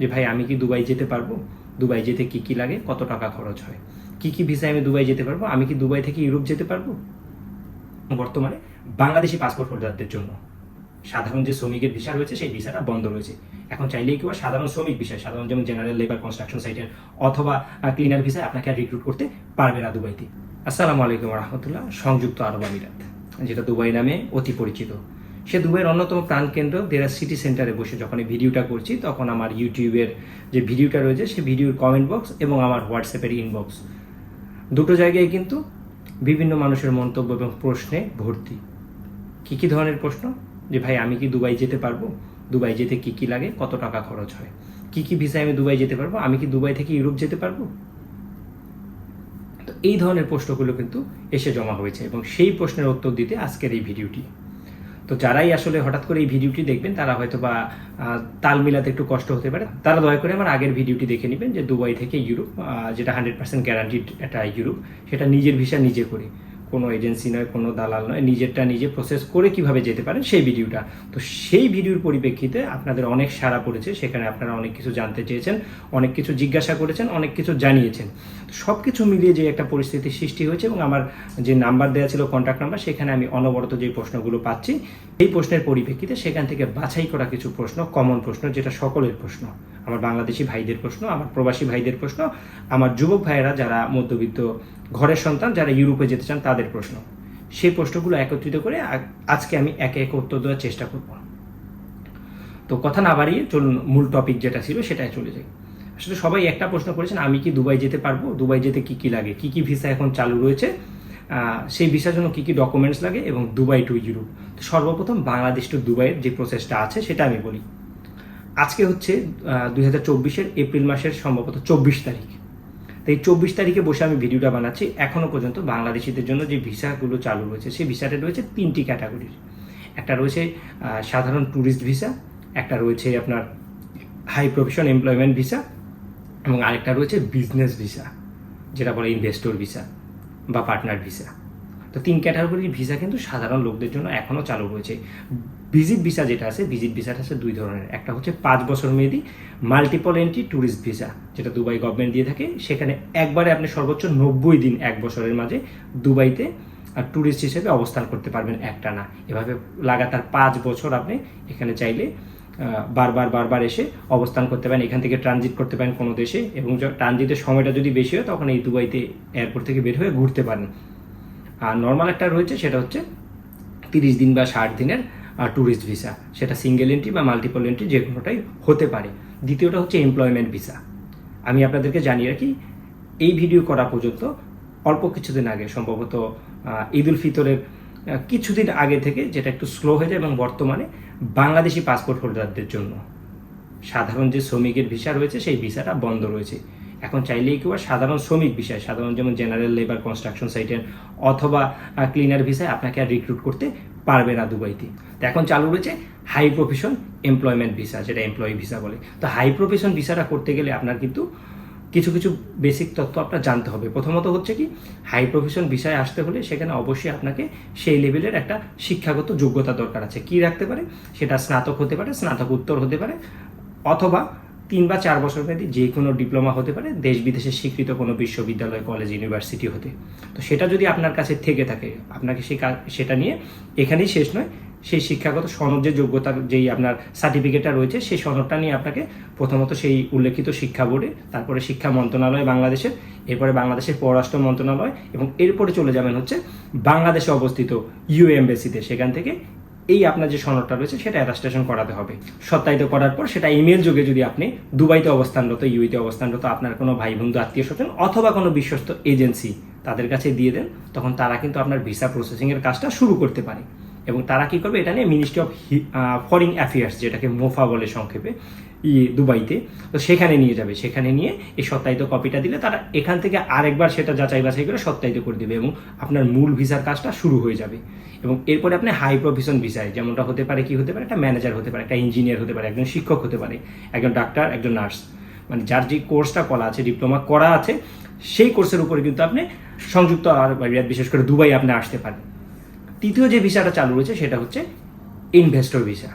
যে ভাই, আমি কি দুবাই যেতে পারব? দুবাই যেতে কি কি লাগে? কত টাকা খরচ হয়? কি কি ভিসায় আমি দুবাই যেতে পারব? আমি কি দুবাই থেকে ইউরোপ যেতে পারব? বর্তমানে বাংলাদেশি পাসপোর্ট হোল্ডারদের জন্য। সাধারণ যে শ্রমিকের ভিসা রয়েছে, সেই ভিসাটা বন্ধ রয়েছে। এখন চাইলেই কেউ সাধারণ শ্রমিক বিষয় সাধারণ যেমন জেনারেল লেবার কনস্ট্রাকশন সাইটের অথবা ক্লিনার ভিসায় আপনাকে আর রিক্রুট করতে পারবে না দুবাইতে। আসসালামু আলাইকুম রহমতুল্লাহ। সংযুক্ত আরব আমিরাত, যেটা দুবাই নামে অতি পরিচিত। সে দুবাইয়ের অন্যতম প্রাণকেন্দ্র দেরা সিটি সেন্টারে বসে। যখন এই ভিডিওটা করছি, তখন আমার ইউটিউবের যে ভিডিওটা রয়েছে, সে ভিডিওর কমেন্ট বক্স এবং আমার হোয়াটসঅ্যাপের ইনবক্স দুটো জায়গায় কিন্তু বিভিন্ন মানুষের মন্তব্য এবং প্রশ্নে ভর্তি। কি কি ধরনের প্রশ্ন? যে ভাই, আমি কি দুবাই যেতে পারব? দুবাই যেতে কি কি লাগে? কত টাকা খরচ হয়? কি কি ভিসায় আমি দুবাই যেতে পারব? আমি কি দুবাই থেকে ইউরোপ যেতে পারব? তো এই ধরনের প্রশ্নগুলো কিন্তু এসে জমা হয়েছে এবং সেই প্রশ্নের উত্তর দিতে আজকের এই ভিডিওটি। তো যারাই আসলে হঠাৎ করে এই ভিডিওটি দেখবেন, তারা হয়তো বা তাল মিলাতে একটু কষ্ট হতে পারে। তারা দয়া করে আমার আগের ভিডিওটি দেখে নেবেন যে দুবাই থেকে ইউরোপ যেটা হান্ড্রেড পার্সেন্ট গ্যারান্টিড একটা ইউরোপ, সেটা নিজের ভিসা নিজে করে। কোনো এজেন্সি নয়, কোনো দালাল নয়, নিজেরটা নিজে প্রসেস করে কীভাবে যেতে পারেন সেই ভিডিওটা। তো সেই ভিডিওর পরিপ্রেক্ষিতে আপনাদের অনেক সাড়া পড়েছে, সেখানে আপনারা অনেক কিছু জানতে চেয়েছেন, অনেক কিছু জিজ্ঞাসা করেছেন, অনেক কিছু জানিয়েছেন। সব কিছু মিলিয়ে যে একটা পরিস্থিতির সৃষ্টি হয়েছে এবং আমার যে নাম্বার দেওয়া ছিল কন্ট্যাক্ট নাম্বার সেখানে আমি অনবরত যে প্রশ্নগুলো পাচ্ছি, এই প্রশ্নের পরিপ্রেক্ষিতে সেখান থেকে বাছাই করা কিছু প্রশ্ন কমন প্রশ্ন, যেটা সকলের প্রশ্ন। আমার বাংলাদেশি ভাইদের প্রশ্ন, আমার প্রবাসী ভাইদের প্রশ্ন, আমার যুবক ভাইয়েরা যারা মধ্যবিত্ত ঘরের সন্তান, যারা ইউরোপে যেতে চান, তাদের প্রশ্ন। সেই প্রশ্নগুলো একত্রিত করে আজকে আমি একে একে উত্তর দেওয়ার চেষ্টা করব। তো কথা না বাড়িয়ে চলুন, মূল টপিক যেটা ছিল সেটাই চলে যাই। আসলে সবাই একটা প্রশ্ন করেছেন, আমি কি দুবাই যেতে পারব? দুবাই যেতে কি কি লাগে? কি কি ভিসা এখন চালু রয়েছে? সেই ভিসার জন্য কি কি ডকুমেন্টস লাগে এবং দুবাই টু ইউরোপ তো সর্বপ্রথম বাংলাদেশ টু দুবাইয়ের যে প্রসেসটা আছে, সেটা আমি বলি। আজকে হচ্ছে দুই হাজার চব্বিশের এপ্রিল মাসের সম্ভবত চব্বিশ তারিখ। তো এই চব্বিশ তারিখে বসে আমি ভিডিওটা বানাচ্ছি। এখনও পর্যন্ত বাংলাদেশিদের জন্য যে ভিসাগুলো চালু রয়েছে, সেই ভিসাটা রয়েছে তিনটি ক্যাটাগরির একটা রয়েছে সাধারণ ট্যুরিস্ট ভিসা একটা রয়েছে আপনার হাই প্রফেশন এমপ্লয়মেন্ট ভিসা এবং আরেকটা রয়েছে বিজনেস ভিসা যেটা বলে ইনভেস্টর ভিসা বা পার্টনার ভিসা তো তিন ক্যাটাগরির ভিসা কিন্তু সাধারণ লোকদের জন্য এখনও চালু রয়েছে। ভিজিট ভিসা যেটা আছে ভিজিট ভিসাটা আছে দুই ধরনের। একটা হচ্ছে পাঁচ বছর মেয়াদি মাল্টিপল এন্ট্রি ট্যুরিস্ট ভিসা যেটা দুবাই গভর্নমেন্ট দিয়ে থাকে। সেখানে একবারে আপনি সর্বোচ্চ নব্বই দিন এক বছরের মাঝে দুবাইতে আর ট্যুরিস্ট হিসেবে অবস্থান করতে পারবেন একটা না এভাবে লাগাতার পাঁচ বছর আপনি এখানে চাইলে বারবার বারবার এসে অবস্থান করতে পারেন, এখান থেকে ট্রানজিট করতে পারেন কোনো দেশে এবং ট্রানজিটের সময়টা যদি বেশি হয়, তখন এই দুবাইতে এয়ারপোর্ট থেকে বের হয়ে ঘুরতে পারেন। আর নর্মাল একটা রয়েছে, সেটা হচ্ছে তিরিশ দিন বা ষাট দিনের ট্যুরিস্ট ভিসা সেটা সিঙ্গেল এন্ট্রি বা মাল্টিপল এন্ট্রি যে কোনোটাই হতে পারে। দ্বিতীয়টা হচ্ছে এমপ্লয়মেন্ট ভিসা আমি আপনাদেরকে জানিয়ে রাখি, এই ভিডিও করা পর্যন্ত অল্প কিছুদিন আগে, সম্ভবত ঈদ উল ফিতরের কিছুদিন আগে থেকে যেটা একটু স্লো হয়ে যায় এবং বর্তমানে বাংলাদেশি পাসপোর্ট হোল্ডারদের জন্য। সাধারণ যে শ্রমিকের ভিসা রয়েছে, সেই ভিসাটা বন্ধ রয়েছে। এখন চাইলেই কেউ সাধারণ শ্রমিক ভিসায় সাধারণ যেমন জেনারেল লেবার কনস্ট্রাকশন সাইটের অথবা ক্লিনার ভিসায় আপনাকে আর রিক্রুট করতে পারবে না দুবাইতে। তো এখন চালু রয়েছে হাই প্রফেশন এমপ্লয়মেন্ট ভিসা যেটা এমপ্লয়ি ভিসা বলে। তো হাই প্রফেশন ভিসাটা করতে গেলে আপনার কিন্তু কিছু কিছু বেসিক তথ্য আপনার জানতে হবে। প্রথমত হচ্ছে কি হাই প্রফেশন বিষয়ে আসতে হলে সেখানে অবশ্যই আপনাকে সেই লেভেলের একটা শিক্ষাগত যোগ্যতা দরকার আছে। কি রাখতে পারে? সেটা স্নাতক হতে পারে, স্নাতক উত্তর হতে পারে, অথবা তিন বা চার বছর মেয়াদী যে কোনো ডিপ্লোমা হতে পারে, দেশ বিদেশে স্বীকৃত কোনো বিশ্ববিদ্যালয় কলেজ ইউনিভার্সিটি হতে। তো সেটা যদি আপনার কাছে থেকে থাকে, আপনাকে সেই সেটা নিয়ে এখানেই শেষ নয়। সেই শিক্ষাগত সনদ যে যোগ্যতার যেই আপনার সার্টিফিকেটটা রয়েছে, সেই সনদটা নিয়ে আপনাকে প্রথমত সেই উল্লেখিত শিক্ষা বোর্ডে, তারপরে শিক্ষা মন্ত্রণালয় বাংলাদেশের এরপরে বাংলাদেশের পররাষ্ট্র মন্ত্রণালয় এবং এরপরে চলে যাবেন হচ্ছে বাংলাদেশে অবস্থিত ইউ এমবেসিতে সেখান থেকে এই আপনার যে সনদটা রয়েছে, সেটা অ্যাটাস্টেশন করাতে হবে। সত্যায়িত করার পর সেটা ইমেল যোগে যদি আপনি দুবাইতে অবস্থানরত ইউইতে অবস্থানরত আপনার কোনো ভাই বন্ধু আত্মীয় স্বজন অথবা কোনো বিশ্বস্ত এজেন্সি তাদের কাছে দিয়ে দেন, তখন তারা কিন্তু আপনার ভিসা প্রসেসিংয়ের কাজটা শুরু করতে পারে। এবং তারা কি করবে? এটা নিয়ে মিনিস্ট্রি অফ ফরেন অ্যাফেয়ার্স যেটাকে মোফা বলে সংক্ষেপে, ই, দুবাইতে, তো সেখানে নিয়ে যাবে। সেখানে নিয়ে এই সত্যায়িত কপিটা দিলে তারা এখান থেকে আরেকবার সেটা যাচাই বাছাই করে সত্যায়িত করে দেবে এবং আপনার মূল ভিসার কাজটা শুরু হয়ে যাবে। এবং এরপরে আপনি হাই প্রফেশন ভিসায় যেমনটা হতে পারে কি হতে পারে? একটা ম্যানেজার হতে পারে, একটা ইঞ্জিনিয়ার হতে পারে, একজন শিক্ষক হতে পারে, একজন ডাক্তার একজন নার্স মানে যার যে কোর্সটা করা আছে ডিপ্লোমা করা আছে, সেই কোর্সের উপরে কিন্তু আপনি সংযুক্ত আমিরাত, বিশেষ করে দুবাই আপনি আসতে পারেন তৃতীয় যে ভিসাটা চালু রয়েছে সেটা হচ্ছে ইনভেস্টর ভিসা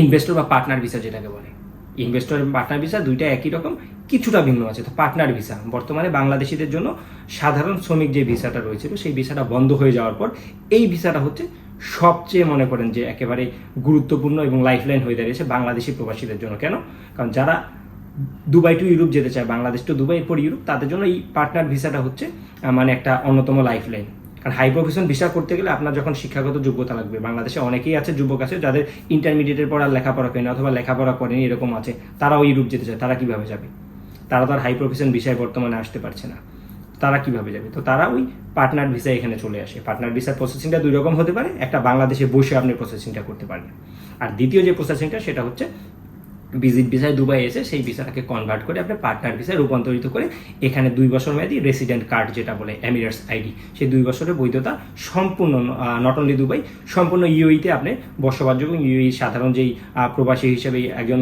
ইনভেস্টর বা পার্টনার ভিসা যেটাকে বলে। ইনভেস্টর এবং পার্টনার ভিসা দুইটা একই রকম কিছুটা ভিন্ন আছে। তো পার্টনার ভিসা বর্তমানে বাংলাদেশিদের জন্য সাধারণ শ্রমিক যে ভিসাটা রয়েছিল সেই ভিসাটা বন্ধ হয়ে যাওয়ার পর এই ভিসাটা হচ্ছে সবচেয়ে মনে করেন যে একেবারে গুরুত্বপূর্ণ এবং লাইফলাইন হয়ে দাঁড়িয়েছে বাংলাদেশি প্রবাসীদের জন্য। কেন? কারণ যারা দুবাই টু ইউরোপ যেতে চায় বাংলাদেশ টু দুবাই পর ইউরোপ তাদের জন্য এই পার্টনার ভিসাটা হচ্ছে মানে একটা অন্যতম লাইফলাইন কারণ হাই প্রফেশন ভিসা করতে গেলে আপনার যখন শিক্ষাগত যোগ্যতা লাগবে, বাংলাদেশে অনেকেই আছে, যুবক আছে, যাদের ইন্টারমিডিয়েটের পর আর লেখাপড়া করেনি অথবা লেখাপড়া করেনি, এরকম আছে তারাও ইউরোপ যেতে চায়, তারা কীভাবে যাবে? তারা তো আর হাই প্রফেশন ভিসায় বর্তমানে আসতে পারছে না, তারা কীভাবে যাবে? তো তারা ওই পার্টনার ভিসা এখানে চলে আসে। পার্টনার ভিসার প্রসেসিংটা দুই রকম হতে পারে, একটা বাংলাদেশে বসে আপনি প্রসেসিংটা করতে পারবেন। আর দ্বিতীয় যে প্রসেসিংটা সেটা হচ্ছে ভিজিট ভিসায় দুবাই এসে সেই ভিসাটাকে কনভার্ট করে আপনি পার্টনার ভিসায় রূপান্তরিত করে এখানে দুই বছর মেয়াদি রেসিডেন্ট কার্ড যেটা বলে এমিরেটস আইডি সেই দুই বছরের বৈধতা সম্পূর্ণ নট অনলি দুবাই সম্পূর্ণ ইউইতে আপনি বসবাস বসবাসযোগ্য ইউই সাধারণ যেই প্রবাসী হিসেবে একজন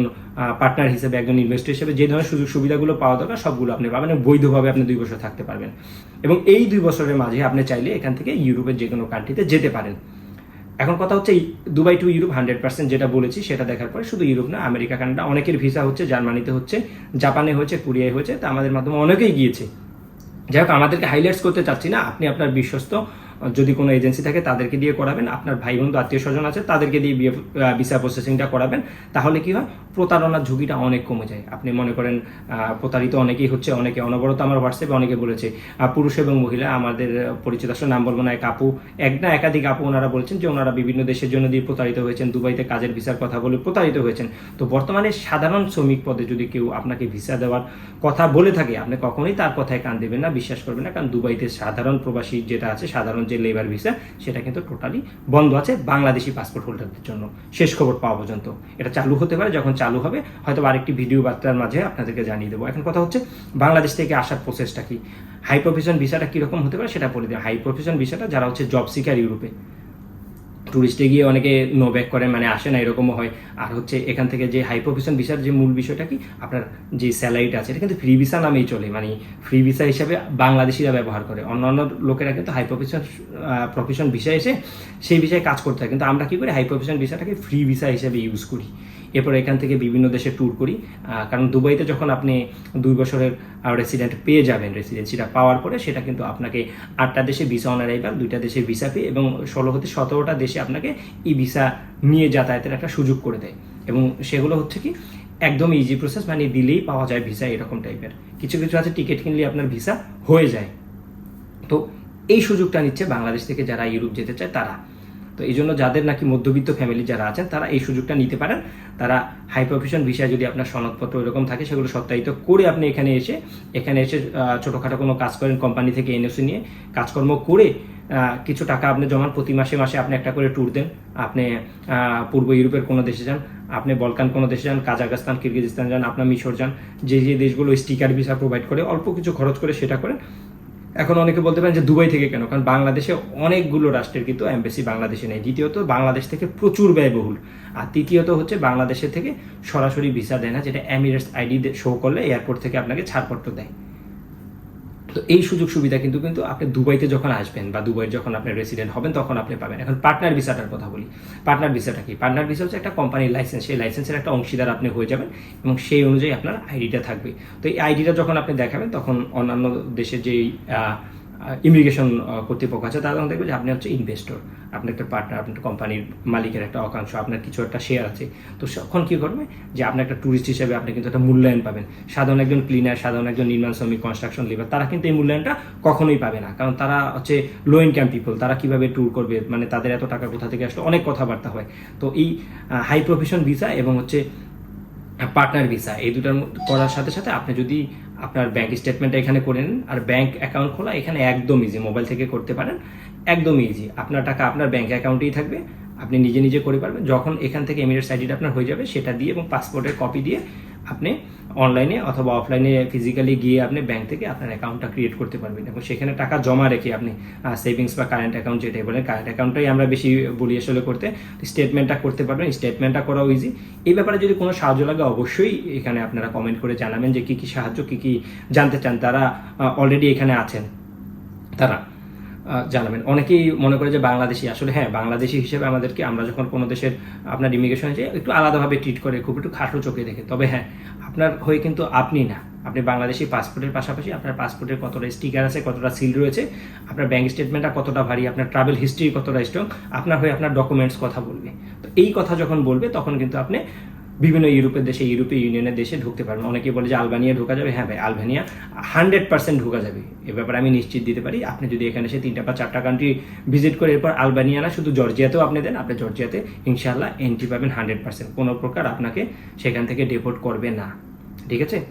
পার্টনার হিসেবে, একজন ইনভেস্টর হিসেবে যে ধরনের সুযোগ সুবিধাগুলো পাওয়া দরকার সবগুলো আপনি পাবেন এবং বৈধভাবে আপনি দুই বছর থাকতে পারবেন। এবং এই দুই বছরের মাঝে আপনি চাইলে এখান থেকে ইউরোপের যে কোনো কান্ট্রিতে যেতে পারেন। এখন কথা হচ্ছে Dubai to Europe hundred percent যেটা বলেছি, সেটা দেখার পরে শুধু ইউরোপ না, আমেরিকা, কানাডা, অনেকের ভিসা হচ্ছে, জার্মানিতে হচ্ছে, জাপানে হয়েছে, কোরিয়ায় হয়েছে, তা আমাদের মাধ্যমে অনেকেই গিয়েছে। যাই হোক, আমাদেরকে হাইলাইটস করতে চাচ্ছি না, আপনি আপনার বিশ্বস্ত, যদি কোনো এজেন্সি থাকে তাদেরকে দিয়ে করাবেন, আপনার ভাই বন্ধু আত্মীয় স্বজন আছে, তাদেরকে দিয়ে ভিসা প্রসেসিংটা করাবেন, তাহলে কি হয়? প্রতারণার ঝুঁকিটা অনেক কমে যায়। আপনি মনে করেন প্রতারিত অনেকেই হচ্ছে, অনেকে অনবরত আমার হোয়াটসঅ্যাপে অনেকে বলেছে পুরুষ এবং মহিলা, আমাদের পরিচিত আসলে নাম বলব না, এক আপু, এক না একাধিক আপু ওনারা বলছেন যে ওনারা বিভিন্ন দেশের জন্য দিয়ে প্রতারিত হয়েছেন, দুবাইতে কাজের ভিসার কথা বলে প্রতারিত হয়েছেন। তো বর্তমানে সাধারণ শ্রমিক পদে যদি কেউ আপনাকে ভিসা দেওয়ার কথা বলে থাকে, আপনি কখনোই তার কথায় কান দেবেন না, বিশ্বাস করবেন না, কারণ দুবাইতে সাধারণ প্রবাসী যেটা আছে, সাধারণ যে লেবার ভিসা সেটা কিন্তু টোটালি বন্ধ আছে বাংলাদেশি পাসপোর্ট হোল্ডারদের জন্য। শেষ খবর পাওয়া পর্যন্ত। এটা চালু হতে পারে যখন চালু হবে। হয়তো আরেকটি ভিডিও বার্তার মাঝে আপনাদেরকে জানিয়ে দেবো। এখন কথা হচ্ছে, বাংলাদেশ থেকে আসার প্রসেসটা কি? হাই প্রফেশন ভিসাটা কীরকম হতে পারে সেটা বলে দিই। হাই প্রফেশন ভিসাটা যারা হচ্ছে জব সিকার ইউরোপে টুরিস্টে গিয়ে অনেকে নো ব্যাক করে মানে আসে না, এরকমও হয়। আর হচ্ছে এখান থেকে যে হাই প্রফেশন ভিসার যে মূল বিষয়টা কি? আপনার যে স্যালারিটা আছে, এটা কিন্তু ফ্রি ভিসা নামেই চলে। মানে ফ্রি ভিসা হিসাবে বাংলাদেশিরা ব্যবহার করে। অন্যান্য লোকেরা কিন্তু হাই প্রফেশন প্রফেশন ভিসা এসে সেই বিষয়ে কাজ করতে হয়। কিন্তু আমরা কি করি? হাই প্রফেশন ভিসাটাকে ফ্রি ভিসা হিসেবে ইউজ করি। এরপর এখান থেকে বিভিন্ন দেশে ট্যুর করি। কারণ দুবাইতে যখন আপনি দুই বছরের রেসিডেন্ট পেয়ে যাবেন রেসিডেন্সিটা পাওয়ার পরে সেটা কিন্তু আপনাকে আটটা দেশে ভিসা অন অ্যারাইভাল দুইটা দেশে ভিসা পেয়ে এবং ষোলো হতে সতেরোটা দেশে আপনাকে ই ভিসা নিয়ে যাতায়াতের একটা সুযোগ করে দেয়। এবং সেগুলো হচ্ছে কি, একদম ইজি প্রসেস মানে দিলেই পাওয়া যায় ভিসা এরকম টাইপের কিছু কিছু আছে টিকিট কিনলে আপনার ভিসা হয়ে যায়। তো এই সুযোগটা নিচ্ছে বাংলাদেশ থেকে যারা ইউরোপ যেতে চায় তারা। তো এই জন্য যাদের নাকি মধ্যবিত্ত ফ্যামিলি যারা আছেন, তারা এই সুযোগটা নিতে পারেন। তারা হাই প্রফেশন বিষয়ে যদি আপনার সনদপত্র এরকম থাকে, সেগুলো সত্যায়িত করে আপনি এখানে এসে এখানে এসে ছোটোখাটো কোনো কাজ করেন কোম্পানি থেকে এনওসি নিয়ে, কাজকর্ম করে কিছু টাকা আপনি জমান, প্রতি মাসে মাসে আপনি একটা করে ট্যুর দেন। আপনি পূর্ব ইউরোপের কোনো দেশে যান, আপনি বলকান কোনো দেশে যান কাজাকস্তান কিরগিজস্তান যান, আপনার মিশর যান, যে যে দেশগুলো স্টিকার ভিসা প্রোভাইড করে, অল্প কিছু খরচ করে সেটা করেন। এখন অনেকে বলতে পারেন যে দুবাই থেকে কেন? কারণ বাংলাদেশে অনেকগুলো রাষ্ট্রের কিন্তু এমবেসি বাংলাদেশে নেই। দ্বিতীয়ত, বাংলাদেশ থেকে প্রচুর ব্যয়বহুল। আর তৃতীয়ত হচ্ছে বাংলাদেশের থেকে সরাসরি ভিসা দেয় না, যেটা অ্যামিরেটস আইডি শো করলে এয়ারপোর্ট থেকে আপনাকে ছাড়পত্র দেয়। তো এই সুযোগ সুবিধা কিন্তু কিন্তু আপনি দুবাইতে যখন আসবেন বা দুবাইয়ের যখন আপনি রেসিডেন্ট হবেন, তখন আপনি পাবেন। এখন পার্টনার ভিসাটার কথা বলি। পার্টনার ভিসাটা কি? পার্টনার ভিসা হচ্ছে একটা কোম্পানির লাইসেন্স সেই লাইসেন্সের একটা অংশীদার আপনি হয়ে যাবেন এবং সেই অনুযায়ী আপনার আইডিটা থাকবে। তো এই আইডিটা যখন আপনি দেখাবেন, তখন অন্যান্য দেশের যেই ইমিগ্রেশন কর্তৃপক্ষ আছে, তারা দেখবে যে আপনি হচ্ছে ইনভেস্টর আপনি একটা পার্টনার আপনার কোম্পানির মালিকের একটা অকাংশ, আপনার কিছু একটা শেয়ার আছে। তো তখন কী করবে যে আপনি একটা ট্যুরিস্ট হিসেবে আপনি কিন্তু একটা মূল্যায়ন পাবেন। সাধারণ একজন ক্লিনার সাধারণ একজন নির্মাণ শ্রমিক কনস্ট্রাকশন লেবার তারা কিন্তু এই মূল্যায়নটা কখনোই পাবে না। কারণ তারা হচ্ছে লো ইনকাম পিপল তারা কীভাবে ট্যুর করবে মানে তাদের এত টাকা কোথা থেকে আসলে, অনেক কথাবার্তা হয়। তো এই হাই প্রফেশন ভিসা এবং হচ্ছে পার্টনার ভিসা এই দুটার করার সাথে সাথে আপনি যদি আপনার ব্যাংক স্টেটমেন্ট এখানে করে নিন। আর ব্যাংক অ্যাকাউন্ট খোলা এখানে একদম ইজি মোবাইল থেকে করতে পারেন, একদম ইজি আপনার টাকা আপনার ব্যাংক অ্যাকাউন্টেই থাকবে, আপনি নিজে নিজে করে পারবেন। যখন এখান থেকে এমিরেটস আইডিটা আপনার হয়ে যাবে, সেটা দিয়ে এবং পাসপোর্টের কপি দিয়ে আপনি অনলাইনে অথবা অফলাইনে ফিজিক্যালি গিয়ে আপনি ব্যাংক থেকে আপনার অ্যাকাউন্টটা ক্রিয়েট করতে পারবেন এবং সেখানে টাকা জমা রেখে আপনি সেভিংস বা কারেন্ট অ্যাকাউন্ট যেটাই বলেন কারেন্ট অ্যাকাউন্টটাই আমরা বেশি বলি আসলে করতে। স্টেটমেন্টটা করতে পারবেন স্টেটমেন্টটা করাও ইজি এই ব্যাপারে যদি কোনো সাহায্য লাগে অবশ্যই এখানে আপনারা কমেন্ট করে জানাবেন যে কী কী সাহায্য, কী কী জানতে চান তারা অলরেডি এখানে আছেন। তারা জানাবেন। অনেকেই মনে করে যে বাংলাদেশি। আসলে হ্যাঁ বাংলাদেশি হিসেবে আমাদেরকে আমরা যখন কোনো দেশের আপনার ইমিগ্রেশন যে একটু আলাদাভাবে ট্রিট করে, খুব একটু খাটো চোখে দেখে, তবে হ্যাঁ আপনার হয়ে কিন্তু আপনি না। আপনি বাংলাদেশি পাসপোর্টের পাশাপাশি আপনার পাসপোর্টের কতটা স্টিকার আছে, কতটা সিল রয়েছে, আপনার ব্যাংক স্টেটমেন্টটা কতটা ভারী, আপনার ট্রাভেল হিস্ট্রি কতটা স্ট্রং আপনার হয়ে আপনার ডকুমেন্টস কথা বলবে। তো এই কথা যখন বলবে, তখন কিন্তু আপনি বিভিন্ন ইউরোপের দেশে, ইউরোপীয় ইউনিয়নের দেশে ঢুকতে পারবেন অনেকে বলে যে আলবানিয়া ঢোকা যাবে। হ্যাঁ ভাই, আলবানিয়া হান্ড্রেড পার্সেন্ট ঢোকা যাবে। এ ব্যাপারে আমি নিশ্চিত দিতে পারি। আপনি যদি এখানে এসে তিনটা বা চারটা কান্ট্রি ভিজিট করে এরপর আলবানিয়া না, শুধু জর্জিয়াতেও আপনি দেন, আপনি জর্জিয়াতে ইনশাআল্লাহ এন্ট্রি পাবেন হান্ড্রেড পার্সেন্ট। কোনো প্রকার আপনাকে সেখান থেকে ডেপোর্ট করবে না। ঠিক আছে?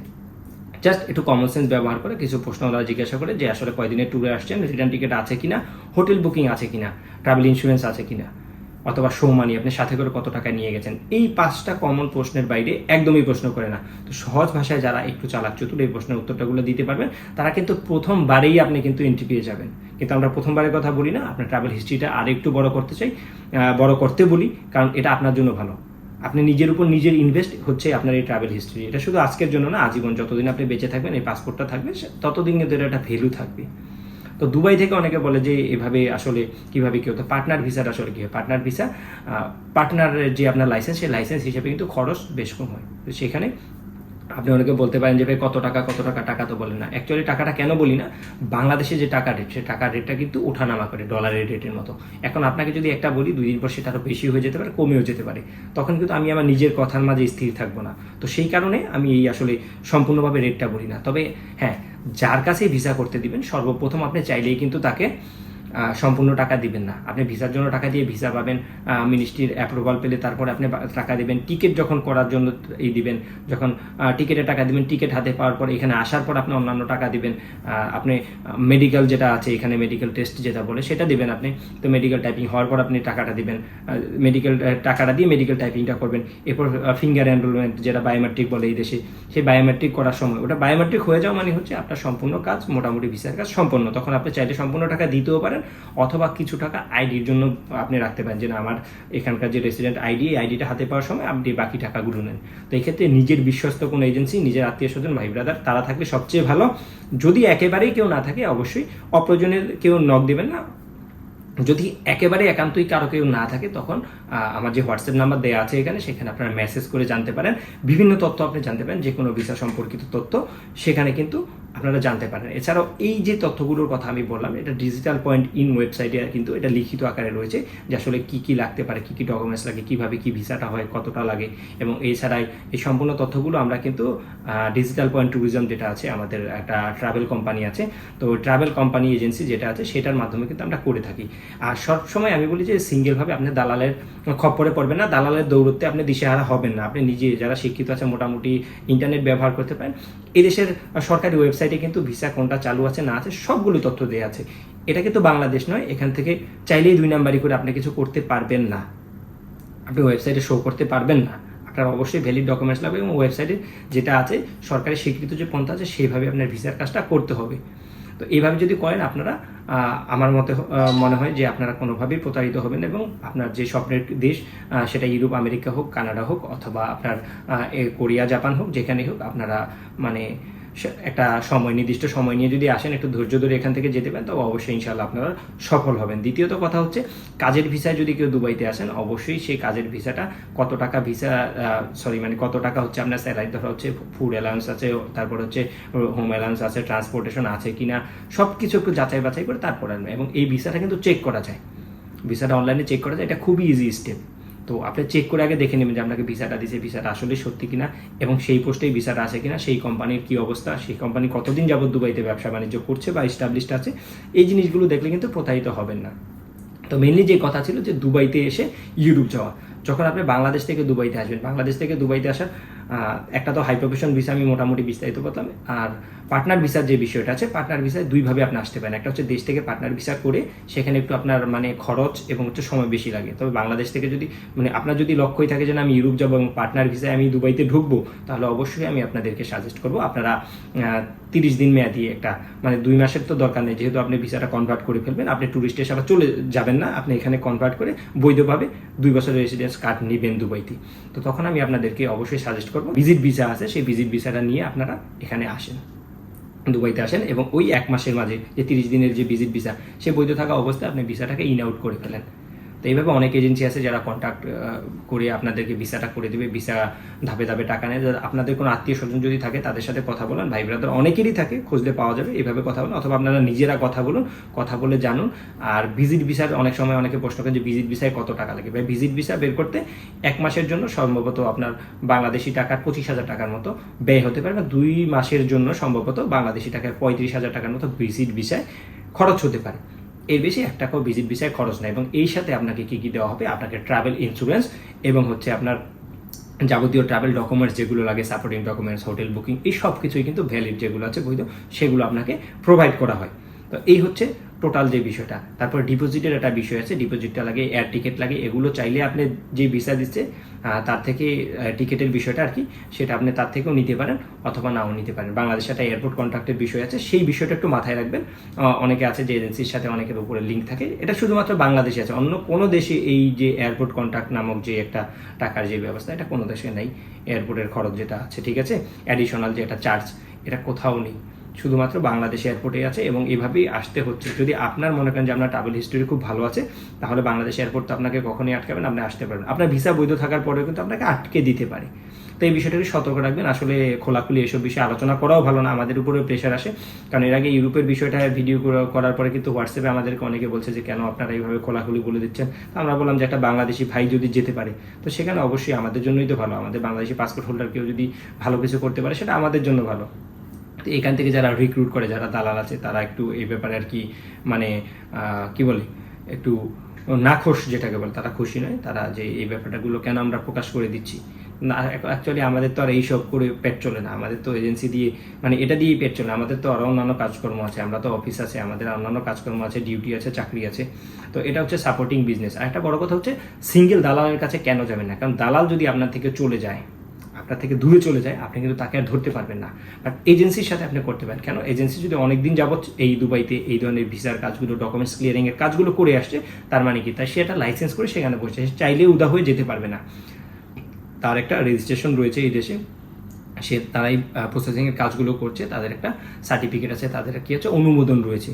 জাস্ট একটু কমন সেন্স ব্যবহার করে কিছু প্রশ্ন ওরা জিজ্ঞাসা করে যে আসলে কয়দিনের ট্যুরে আসছেন? রিটার্ন টিকিট আছে কিনা? হোটেল বুকিং আছে কিনা? ট্রাভেল ইন্স্যুরেন্স আছে কিনা? অথবা শো মানি আপনি সাথে করে কত টাকা নিয়ে গেছেন, এই পাঁচটা কমন প্রশ্নের বাইরে একদমই প্রশ্ন করে না। তো সহজ ভাষায় যারা একটু চালাক চতুর এই প্রশ্নের উত্তরটাগুলো দিতে পারবেন, তারা কিন্তু প্রথমবারেই আপনি কিন্তু এন্ট্রি পেয়ে যাবেন। কিন্তু আমরা প্রথমবারের কথা বলি না, আপনার ট্রাভেল হিস্ট্রিটা আর একটু বড় করতে চাই বড় করতে বলি, কারণ এটা আপনার জন্য ভালো। আপনি নিজের উপর নিজের ইনভেস্ট হচ্ছে আপনার এই ট্রাভেল হিস্ট্রি এটা শুধু আজকের জন্য না, আজীবন যতদিন আপনি বেঁচে থাকবেন, এই পাসপোর্টটা থাকবে ততদিন কিন্তু এর একটা ভ্যালু থাকবে। তো দুবাই থেকে অনেকে বলে যে এভাবে আসলে কীভাবে কি হতো? পার্টনার ভিসার আসলে কি হয়? পার্টনার ভিসা পার্টনারের যে আপনার লাইসেন্স, সেই লাইসেন্স হিসেবে কিন্তু খরচ বেশ কম হয়। তো সেখানে আপনি অনেকে বলতে পারেন যে, ভাই, কত টাকা কত টাকা টাকা তো বলেন না। অ্যাকচুয়ালি টাকাটা কেন বলি না, বাংলাদেশে যে টাকা রেট সেই টাকার রেটটা কিন্তু ওঠানামা করে ডলারের রেটের মতো। এখন আপনাকে যদি একটা বলি, দুই দিন পর সেটা আরও বেশি হয়ে যেতে পারে, কমেও যেতে পারে। তখন কিন্তু আমি আমার নিজের কথার মাঝে স্থির থাকব না। তো সেই কারণে আমি এই আসলে সম্পূর্ণভাবে রেটটা বলি না। তবে হ্যাঁ যার কাছেই ভিসা করতে দিবেন সর্বপ্রথম আপনি চাইলেই কিন্তু তাকে সম্পূর্ণ টাকা দিবেন না। আপনি ভিসার জন্য টাকা দিয়ে ভিসা পাবেন মিনিস্ট্রির অ্যাপ্রুভাল পেলে তারপরে আপনি টাকা দিবেন। টিকিট যখন করার জন্য এই দিবেন, যখন টিকিটে টাকা দিবেন টিকিট হাতে পাওয়ার পর এখানে আসার পর আপনি অন্যান্য টাকা দিবেন। আপনি মেডিকেল যেটা আছে, এখানে মেডিকেল টেস্ট যেটা বলে, সেটা দিবেন আপনি। তো মেডিকেল টাইপিং হওয়ার পর আপনি টাকাটা দিবেন। মেডিকেল টাকাটা দিয়ে মেডিকেল টাইপিংটা করবেন। এরপর ফিঙ্গার এনরোলমেন্ট যেটা বায়োমেট্রিক বলে এই দেশে, সেই বায়োমেট্রিক করার সময়, ওটা বায়োমেট্রিক হয়ে যাওয়া মানে হচ্ছে আপনার সম্পূর্ণ কাজ, মোটামুটি ভিসার কাজ সম্পন্ন। তখন আপনি চাইলে সম্পূর্ণ টাকা দিতেও পারেন অথবা কিছু টাকা আইডির জন্য আপনি রাখতে পারেন যে না, আমার এখানকার যে রেসিডেন্ট আইডি এই আইডিটা হাতে পাওয়ার সময় আপনি বাকি টাকাগুলো নেন। তো এই ক্ষেত্রে নিজের বিশ্বস্ত কোনো এজেন্সি নিজের আত্মীয় স্বজন, ভাই ব্রাদার তারা থাকলে সবচেয়ে ভালো। যদি একেবারেই কেউ না থাকে, অবশ্যই অপ্রয়োজনে কেউ নক দেবেন না। যদি একেবারে একান্তই কারও কেউ না থাকে, তখন আমার যে হোয়াটসঅ্যাপ নাম্বার দেওয়া আছে এখানে, সেখানে আপনারা মেসেজ করে জানতে পারেন। বিভিন্ন তথ্য আপনি জানতে পারেন যে কোনো ভিসা সম্পর্কিত তথ্য। সেখানে কিন্তু আপনারা জানতে পারেন। এছাড়াও এই যে তথ্যগুলোর কথা আমি বললাম, এটা ডিজিটাল পয়েন্ট ইন ওয়েবসাইটে কিন্তু এটা লিখিত আকারে রয়েছে যে আসলে কি কি লাগতে পারে, কি কি ডকুমেন্টস লাগে, কীভাবে কি ভিসাটা হয়, কতটা লাগে এবং এছাড়াই এই সম্পূর্ণ তথ্যগুলো আমরা কিন্তু ডিজিটাল পয়েন্ট ট্যুরিজম যেটা আছে, আমাদের একটা ট্রাভেল কোম্পানি আছে। তো ট্রাভেল কোম্পানি এজেন্সি যেটা আছে, সেটার মাধ্যমে কিন্তু আমরা করে থাকি। আর সবসময় আমি বলি যে সিঙ্গেলভাবে আপনি দালালের খপ্পরে পড়বেন না, দালালের দৌড়তে আপনি দিশেহারা হবেন না। আপনি নিজে যারা শিক্ষিত আছে, মোটামুটি ইন্টারনেট ব্যবহার করতে পারেন, এদেশের সরকারি ওয়েবসাইটে কিন্তু ভিসা কোনটা চালু আছে, না আছে, সবগুলো তথ্য দেওয়া আছে। এটা কিন্তু বাংলাদেশ নয়, এখান থেকে চাইলেই দুই নাম্বারই করে আপনি কিছু করতে পারবেন না। আপনি ওয়েবসাইটে শো করতে পারবেন না। আপনার অবশ্যই ভ্যালিড ডকুমেন্টস লাগবে এবং ওয়েবসাইটে যেটা আছে, সরকারি স্বীকৃত যে পন্থা আছে, সেইভাবে আপনার ভিসার কাজটা করতে হবে। তো এইভাবে যদি করেন, আপনারা আমার মতে মনে হয় যে আপনারা কোনোভাবেই প্রতারিত হবেন এবং আপনার যে স্বপ্নের দেশ সেটা ইউরোপ, আমেরিকা হোক, কানাডা হোক অথবা আপনার কোরিয়া, জাপান হোক, যেখানেই হোক, আপনারা মানে একটা সময়, নির্দিষ্ট সময় নিয়ে যদি আসেন, একটু ধৈর্য ধরে এখান থেকে যেতে পারেন, তবে অবশ্যই ইনশাল্লাহ আপনারা সফল হবেন। দ্বিতীয়ত কথা হচ্ছে, কাজের ভিসায় যদি কেউ দুবাইতে আসেন, অবশ্যই সেই কাজের ভিসাটা কত টাকা ভিসা সরি মানে কত টাকা হচ্ছে আপনার স্যালারি ধরা হচ্ছে ফুড অ্যালাউন্স আছে, তারপর হচ্ছে হোম অ্যালাউন্স আছে ট্রান্সপোর্টেশন আছে কিনা সব কিছু একটু যাচাই বাছাই করে তারপর আনবেন। এবং এই ভিসাটা কিন্তু চেক করা যায়। ভিসাটা অনলাইনে চেক করা যায়, এটা খুবই ইজি স্টেপ তো আপনি চেক করে আগে দেখে নেবেন যে আপনাকে ভিসাটা দিয়েছে ভিসাটা আসলে সত্যি কিনা এবং সেই পোস্টেই ভিসাটা আছে কিনা, সেই কোম্পানির কি অবস্থা, সেই কোম্পানি কতদিন যাবত দুবাইতে ব্যবসা বাণিজ্য করছে বা এস্টাবলিশড আছে, এই জিনিসগুলো দেখলে কিন্তু প্রতারিত হবেন না। তো মেনলি যে কথা ছিল যে দুবাইতে এসে ইউরোপ যাওয়া, যখন আপনি বাংলাদেশ থেকে দুবাইতে আসবেন, বাংলাদেশ থেকে দুবাইতে আসার একটা তো হাই প্রফেশন ভিসা আমি মোটামুটি বিস্তারিত করলাম আর পার্টনার ভিসার যে বিষয়টা আছে পার্টনার ভিসায় দুইভাবে আপনি আসতে পারেন। একটা হচ্ছে দেশ থেকে পার্টনার ভিসা করে সেখানে একটু আপনার মানে খরচ এবং হচ্ছে সময় বেশি লাগে। তবে বাংলাদেশ থেকে যদি মানে আপনার যদি লক্ষ্যই থাকে যে আমি ইউরোপ যাব এবং পার্টনার ভিসায় আমি দুবাইতে ঢুকবো, তাহলে অবশ্যই আমি আপনাদেরকে সাজেস্ট করব আপনারা তিরিশ দিন মেয়াদি একটা মানে দুই মাসের তো দরকার নেই। যেহেতু আপনি ভিসাটা কনভার্ট করে ফেলবেন, আপনি ট্যুরিস্ট হিসাবে চলে যাবেন না, আপনি এখানে কনভার্ট করে বৈধভাবে দুই বছরের রেসিডেন্স কার্ড নেবেন দুবাইতে। তো তখন আমি আপনাদেরকে অবশ্যই সাজেস্ট করব। ভিজিট ভিসা আছে, সেই ভিজিট ভিসাটা নিয়ে আপনারা এখানে আসেন। দুবাইতে আসেন এবং ওই এক মাসের মাঝে যে তিরিশ দিনের যে ভিজিট ভিসা সে বৈধ থাকা অবস্থায় আপনি ভিসাটাকে ইন আউট করে ফেলেন। তো এইভাবে অনেক এজেন্সি আছে যারা কন্ট্যাক্ট করে আপনাদেরকে ভিসাটা করে দেবে, ভিসা ধাপে ধাপে টাকা নেয়। আপনাদের কোনো আত্মীয় স্বজন যদি থাকে, তাদের সাথে কথা বলেন। ভাই ব্রাদার অনেকেরই থাকে, খুঁজলে পাওয়া যাবে, এইভাবে কথা বলুন। অথবা আপনারা নিজেরা কথা বলুন, কথা বলে জানুন। আর ভিজিট ভিসার অনেক সময় অনেকে প্রশ্ন করেন যে ভিজিট ভিসায় কত টাকা লাগে? ভাই ভিজিট ভিসা বের করতে এক মাসের জন্য সম্ভবত আপনার বাংলাদেশি টাকার পঁচিশ হাজার টাকার মতো ব্যয় হতে পারে বা দুই মাসের জন্য সম্ভবত বাংলাদেশি টাকায় পঁয়ত্রিশ হাজার টাকার মতো ভিজিট ভিসায় খরচ হতে পারে। এর বেশি এক টাকাও ভিজিট ভিসায় খরচ নেই এবং এই সাথে আপনাকে কি কি দেওয়া হবে? আপনাকে ট্রাভেল ইন্স্যুরেন্স এবং হচ্ছে আপনার যাবতীয় ট্রাভেল ডকুমেন্টস যেগুলো লাগে সাপোর্টিং ডকুমেন্টস হোটেল বুকিং এই সব কিছুই কিন্তু ভ্যালিড যেগুলো আছে বৈধ, সেগুলো আপনাকে প্রোভাইড করা হয়। তো এই হচ্ছে টোটাল যে বিষয়টা, তারপর ডিপোজিটের একটা বিষয় আছে ডিপোজিটটা লাগে এয়ার টিকিট লাগে, এগুলো চাইলে আপনি যে ভিসা দিচ্ছে তার থেকে টিকিটের বিষয়টা আর কি, সেটা আপনি তার থেকেও নিতে পারেন অথবা নাও নিতে পারেন। বাংলাদেশে একটা এয়ারপোর্ট কন্ট্রাক্টের বিষয় আছে, সেই বিষয়টা একটু মাথায় রাখবেন। অনেকে আছে যে এজেন্সির সাথে অনেকের উপরে লিঙ্ক থাকে, এটা শুধুমাত্র বাংলাদেশে আছে, অন্য কোনো দেশে এই যে এয়ারপোর্ট কন্ট্রাক্ট নামক যে একটা টাকার যে ব্যবস্থা, এটা কোনো দেশে নেই এয়ারপোর্টের খরচ যেটা আছে, ঠিক আছে? অ্যাডিশনাল যে একটা চার্জ এটা কোথাও নেই। শুধুমাত্র বাংলাদেশ এয়ারপোর্টে আছে এবং এভাবেই আসতে হচ্ছে। যদি আপনার মনে করেন যে আপনার ট্রাভেল হিস্টোরি খুব ভালো আছে, তাহলে বাংলাদেশ এয়ারপোর্ট তো আপনাকে কখনোই আটকাবেন আপনি আসতে পারবেন। আপনার ভিসা বৈধ থাকার পরেও কিন্তু আপনাকে আটকে দিতে পারে। তো এই বিষয়টাকে সতর্ক রাখবেন। আসলে খোলাখুলি এসব বিষয়ে আলোচনা করাও ভালো না, আমাদের উপরে প্রেশার আসে। কারণ এর আগে ইউরোপের বিষয়টা ভিডিও করার পরে কিন্তু হোয়াটসঅ্যাপে আমাদেরকে অনেকে বলছে যে, কেন আপনারা এইভাবে খোলাখুলি বলে দিচ্ছেন? আমরা বললাম যে, একটা বাংলাদেশি ভাই যদি যেতে পারে। তো সেখানে অবশ্যই আমাদের জন্যই তো ভালো। আমাদের বাংলাদেশি পাসপোর্ট হোল্ডার কেউ যদি ভালো কিছু করতে পারে, সেটা আমাদের জন্য ভালো। এখান থেকে যারা রিক্রুট করে, যারা দালাল আছে, তারা একটু এই ব্যাপারে আর কি মানে কি বলে, একটু নাখোশ যেটাকে বলে, তারা খুশি নয়। তারা যে এই ব্যাপারটাগুলো কেন আমরা প্রকাশ করে দিচ্ছি? না অ্যাকচুয়ালি আমাদের তো আর এইসব করে পেট চলে না। আমাদের তো এজেন্সি দিয়ে মানে এটা দিয়েই পেট চলে আমাদের তো আরও অন্যান্য কাজকর্ম আছে। আমরা তো অফিস আছে, আমাদের অন্যান্য কাজকর্ম আছে ডিউটি আছে, চাকরি আছে। তো এটা হচ্ছে সাপোর্টিং বিজনেস আর একটা বড় কথা হচ্ছে সিঙ্গেল দালালের কাছে কেন যাবেন না? কারণ দালাল যদি আপনার থেকে চলে যায় আপনার থেকে দূরে চলে যায়, আপনি কিন্তু তাকে আর ধরতে পারবেন না। বাট এজেন্সির সাথে আপনি করতে পারেন। কেন? এজেন্সি যদি অনেকদিন যাবৎ এই দুবাইতে এই ধরনের ভিসার কাজগুলো ডকুমেন্টস ক্লিয়ারিং এর কাজগুলো করে আসছে, তার মানে কি? তাই সে একটা লাইসেন্স করে সেখানে বসে সে চাইলে উদা হয়ে যেতে পারবে না। তার একটা রেজিস্ট্রেশন রয়েছে এই দেশে। সে তারাই প্রসেসিংয়ের কাজগুলো করছে। তাদের একটা সার্টিফিকেট আছে, তাদের কি হচ্ছে অনুমোদন রয়েছে।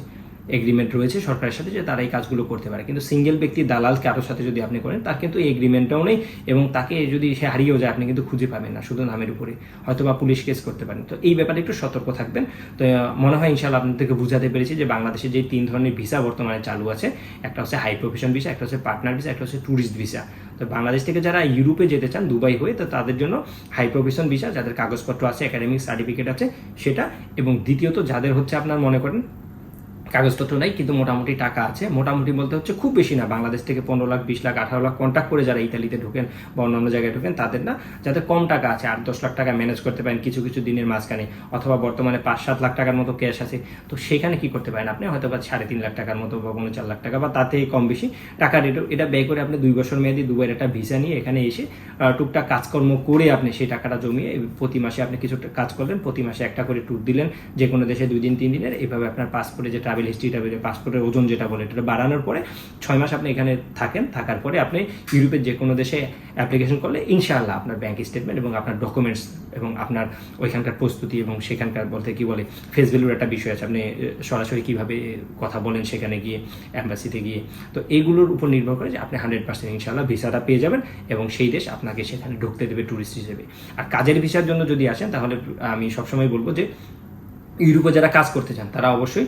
এগ্রিমেন্ট রয়েছে সরকারের সাথে যে তারা এই কাজগুলো করতে পারে। কিন্তু সিঙ্গেল ব্যক্তি দালাল কারোর সাথে যদি আপনি করেন, তার কিন্তু এই এগ্রিমেন্টটাও নেই এবং তাকে যদি সে হারিয়েও যায়, আপনি কিন্তু খুঁজে পাবেন না শুধু নামের উপরে। হয়তো বা পুলিশ কেস করতে পারেন। তো এই ব্যাপারে একটু সতর্ক থাকবেন। তো মনে হয় ইনশাল্লাহ আপনাদেরকে বুঝাতে পেরেছি যে বাংলাদেশে যে তিন ধরনের ভিসা বর্তমানে চালু আছে। একটা হচ্ছে হাই প্রফেশন ভিসা একটা হচ্ছে পার্টনার ভিসা একটা হচ্ছে ট্যুরিস্ট ভিসা তো বাংলাদেশ থেকে যারা ইউরোপে যেতে চান, দুবাই হয়ে, তো তাদের জন্য হাই প্রফেশন ভিসা যাদের কাগজপত্র আছে একাডেমিক সার্টিফিকেট আছে, সেটা। এবং দ্বিতীয়ত যাদের হচ্ছে আপনার মনে করেন কাগজপত্র নাই, কিন্তু মোটামুটি টাকা আছে। মোটামুটি বলতে হচ্ছে খুব বেশি না, বাংলাদেশ থেকে পনেরো লাখ, বিশ লাখ, আঠারো লাখ কন্ট্যাক্ট করে যারা ইতালিতে ঢোকেন বা অন্যান্য জায়গায় ঢোকেন, তাদের না যাদের কম টাকা আছে, আট, দশ লাখ টাকা ম্যানেজ করতে পারেন কিছু কিছু দিনের মাঝখানে, অথবা বর্তমানে পাঁচ, সাত লাখ টাকার মতো ক্যাশ আছে। তো সেখানে কি করতে পারেন আপনি? হয়তো বা সাড়ে তিন লাখ টাকার মতো বা কোনো চার লাখ টাকা, বা তাতে কম বেশি টাকা এটা ব্যয় করে আপনি দুই বছর মেয়াদি দুবাইয়ের একটা ভিসা নিয়ে এখানে এসে টুকটাক কাজকর্ম করে আপনি সেই টাকাটা জমিয়ে প্রতি মাসে আপনি কিছু কাজ করলেন, প্রতি মাসে একটা করে ট্যুর দিলেন যে কোনো দেশে দুই দিন, তিন দিনের এইভাবে আপনার পাসপোর্টে যে ট্রাভেল হিস্ট্রিটা বেরোয় পাসপোর্টের ওজন যেটা বলে, এটা বাড়ানোর পরে ছয় মাস আপনি এখানে থাকেন, থাকার পরে আপনি ইউরোপের যে কোনো দেশে অ্যাপ্লিকেশন করলে ইনশাআল্লাহ আপনার ব্যাংক স্টেটমেন্ট এবং আপনার ডকুমেন্টস এবং আপনার ওইখানকার প্রস্তুতি এবং সেখানকার বলতে কি বলে ফেস ভ্যালুর একটা বিষয় আছে। আপনি সরাসরি কীভাবে কথা বলেন সেখানে গিয়ে অ্যাম্বাসিতে গিয়ে। তো এইগুলোর উপর নির্ভর করে যে আপনি হান্ড্রেড পার্সেন্ট ইনশাল্লাহ ভিসাটা পেয়ে যাবেন এবং সেই দেশ আপনাকে সেখানে ঢুকতে দেবে ট্যুরিস্ট হিসেবে। আর কাজের ভিসার জন্য যদি আসেন তাহলে, আমি সবসময় বলব যে ইউরোপে যারা কাজ করতে চান, তারা অবশ্যই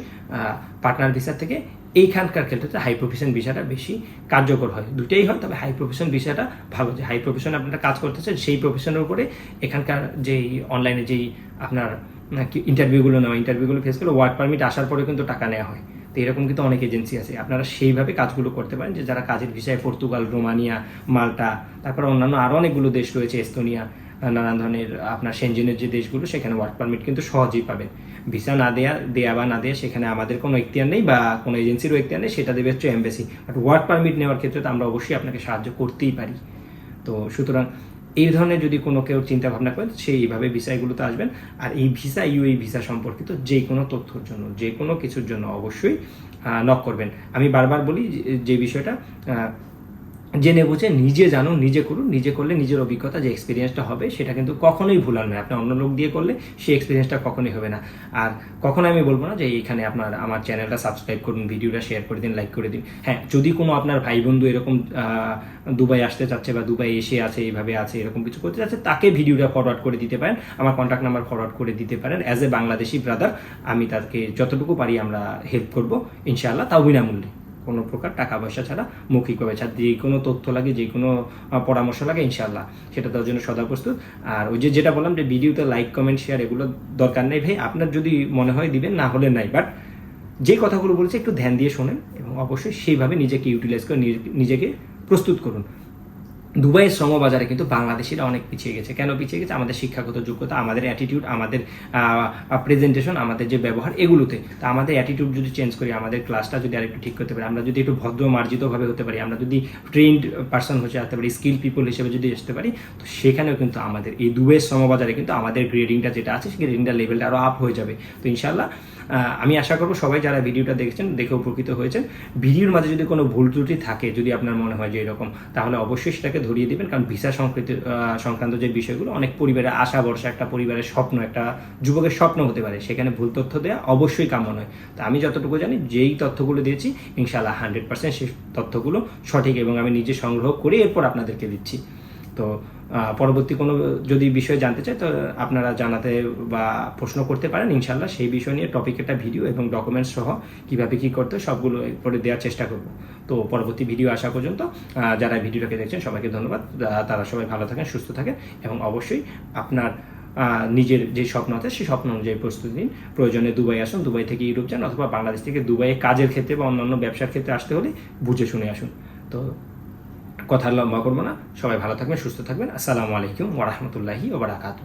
পার্টনার ভিসার থেকে এইখানকার ক্ষেত্রে হাই প্রফেশন ভিসাটা বেশি কার্যকর হয়। দুটেই হয়, তবে হাই প্রফেশন ভিসাটা ভালো। যে হাই প্রফেশন আপনারা কাজ করতেছেন সেই প্রফেশনের উপরে এখানকার যেই অনলাইনে যেই আপনার ইন্টারভিউগুলো নেওয়া ইন্টারভিউগুলো ফেস করে ওয়ার্ক পারমিট আসার পরে কিন্তু টাকা নেওয়া হয়। তো এরকম কিন্তু অনেক এজেন্সি আছে। আপনারা সেইভাবে কাজগুলো করতে পারেন। যে যারা কাজের ভিসায় পর্তুগাল, রোমানিয়া, মাল্টা, তারপরে অন্যান্য আরও অনেকগুলো দেশ রয়েছে, এস্তোনিয়া নানান ধরনের আপনার সেনজেনের যে দেশগুলো, সেখানে ওয়ার্ক পারমিট কিন্তু সহজেই পাবেন। ভিসা না দেয়া দেয়া বা না দেয়া, সেখানে আমাদের কোনো এখতিয়ার নেই বা কোনো এজেন্সিরও এখতিয়ার নেই, সেটা দেবে হচ্ছে এমবেসি বাট ওয়ার্ক পারমিট নেওয়ার ক্ষেত্রে তো আমরা অবশ্যই আপনাকে সাহায্য করতেই পারি। তো সুতরাং এই ধরনের যদি কোনো কেউ চিন্তা ভাবনা করেন, সেই এইভাবে ভিসাগুলোতে আসবেন। আর এই ভিসা ইউ এই ভিসা সম্পর্কিত যে কোনো তথ্যর জন্য, যে কোনো কিছুর জন্য অবশ্যই নক করবেন। আমি বারবার বলি যে- বিষয়টা জেনে বুঝে নিজে জানুন, নিজে করুন, নিজে করলে নিজের অভিজ্ঞতা যে এক্সপিরিয়েন্সটা হবে সেটা কিন্তু কখনোই ভুলার নয় আপনি অন্য লোক দিয়ে করলে সেই এক্সপিরিয়েন্সটা কখনোই হবে না। আর কখনো আমি বলব না যে এখানে আপনার, আমার চ্যানেলটা সাবস্ক্রাইব করুন ভিডিওটা শেয়ার করে দিন লাইক করে দিন। হ্যাঁ যদি কোনো আপনার ভাই বন্ধু এরকম দুবাই আসতে চাচ্ছে বা দুবাই এসে আছে, এইভাবে আছে, এরকম কিছু করতে চাচ্ছে, তাকে ভিডিওটা ফরওয়ার্ড করে দিতে পারেন, আমার কন্ট্যাক্ট নাম্বার ফরওয়ার্ড করে দিতে পারেন। অ্যাজ এ বাংলাদেশি ব্রাদার আমি তাকে যতটুকু পারি আমরা হেল্প করব, ইনশাআল্লাহ, তাও বিনামূল্যে। কোনো প্রকার টাকা পয়সা ছাড়া মৌখিকভাবে ছাড় যে কোনো তথ্য লাগে, যে কোনো পরামর্শ লাগে ইনশাল্লাহ সেটা দেওয়ার জন্য সদা প্রস্তুত। আর ওই যে যেটা বললাম যে ভিডিওতে লাইক, কমেন্ট, শেয়ার, এগুলো দরকার নেই ভাই। আপনার যদি মনে হয় দিবেন, না হলে নাই। বাট যে কথাগুলো বলছে, একটু ধ্যান দিয়ে শোনেন এবং অবশ্যই সেইভাবে নিজেকে ইউটিলাইজ করে নিজ- নিজেকে প্রস্তুত করুন। দুবাইয়ের শ্রমবাজারে কিন্তু বাংলাদেশিরা অনেক পিছিয়ে গেছে। কেন পিছিয়ে গেছে? আমাদের শিক্ষাগত যোগ্যতা, আমাদের অ্যাটিটিউড আমাদের প্রেজেন্টেশন আমাদের যে ব্যবহার, এগুলোতে। তা আমাদের অ্যাটিটিউড যদি চেঞ্জ করি, আমাদের ক্লাসটা যদি আরেকটু ঠিক করতে পারি, আমরা যদি একটু ভদ্র মার্জিতভাবে হতে পারি, আমরা যদি ট্রেন্ড পার্সন হতে আসতে পারি স্কিল পিপল হিসেবে যদি আসতে পারি, তো সেখানেও কিন্তু আমাদের, এই দুবাইয়ের শ্রমবাজারে কিন্তু আমাদের গ্রেডিংটা যেটা আছে, সেই গ্রেডিংটা লেভেলটা আরও আপ হয়ে যাবে। তো ইনশাল্লাহ আমি আশা করব সবাই যারা ভিডিওটা দেখছেন, দেখে উপকৃত হয়েছেন। ভিডিওর মাঝে যদি কোনো ভুল ত্রুটি থাকে, যদি আপনার মনে হয় যে এরকম, তাহলে অবশ্যই সেটাকে ধরিয়ে দেবেন, কারণ ভিসা সংক্রান্ত সংক্রান্ত যে বিষয়গুলো, অনেক পরিবারের আশা ভরসা একটা পরিবারের স্বপ্ন, একটা যুবকের স্বপ্ন হতে পারে, সেখানে ভুল তথ্য দেওয়া অবশ্যই কাম্য নয় তো আমি যতটুকু জানি, যেই তথ্যগুলো দিয়েছি, ইনশাআল্লাহ হান্ড্রেড পার্সেন্ট সেই তথ্যগুলো সঠিক এবং আমি নিজে সংগ্রহ করে এরপর আপনাদেরকে দিচ্ছি। তো পরবর্তী কোনো যদি বিষয় জানতে চাই তো আপনারা জানাতে বা প্রশ্ন করতে পারেন ইনশাল্লাহ সেই বিষয় নিয়ে টপিক একটা ভিডিও এবং ডকুমেন্টস সহ কীভাবে কী করতে সবগুলো পরে দেওয়ার চেষ্টা করব। তো পরবর্তী ভিডিও আসা পর্যন্ত যারা ভিডিওটাকে দেখছেন, সবাইকে ধন্যবাদ। তারা সবাই ভালো থাকেন, সুস্থ থাকেন এবং অবশ্যই আপনার নিজের যে স্বপ্ন আছে, সেই স্বপ্ন অনুযায়ী প্রস্তুতি নিন। প্রয়োজনে দুবাই আসুন, দুবাই থেকে ইউরোপ যান অথবা বাংলাদেশ থেকে দুবাইয়ে কাজের ক্ষেত্রে বা অন্যান্য ব্যবসার ক্ষেত্রে আসতে হলে বুঝে শুনে আসুন। তো কথা লম্বা করব না। সবাই ভালো থাকবেন সুস্থ থাকবেন। আসসালামু আলাইকুম ওরহমতুল্লাহি ওবরাকাতু